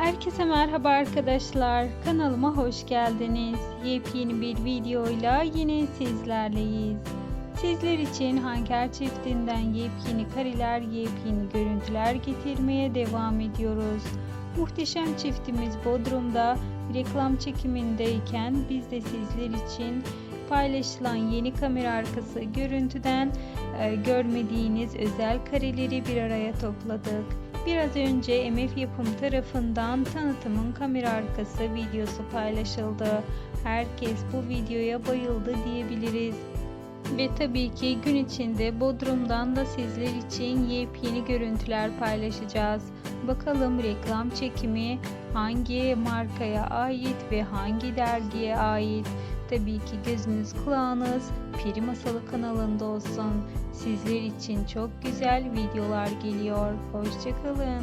Herkese merhaba arkadaşlar. Kanalıma hoş geldiniz. Yepyeni bir videoyla yine sizlerleyiz. Sizler için Hanker çiftinden yepyeni kareler, yepyeni görüntüler getirmeye devam ediyoruz. Muhteşem çiftimiz Bodrum'da reklam çekimindeyken biz de sizler için paylaşılan yeni kamera arkası görüntüden e, görmediğiniz özel kareleri bir araya topladık. Biraz önce MF Yapım tarafından tanıtımın kamera arkası videosu paylaşıldı. Herkes bu videoya bayıldı diyebiliriz. Ve tabii ki gün içinde Bodrum'dan da sizler için yepyeni görüntüler paylaşacağız. Bakalım reklam çekimi hangi markaya ait ve hangi dergiye ait? Tabii ki gözünüz kulağınız Peri Masalı kanalında olsun. Sizler için çok güzel videolar geliyor. Hoşçakalın.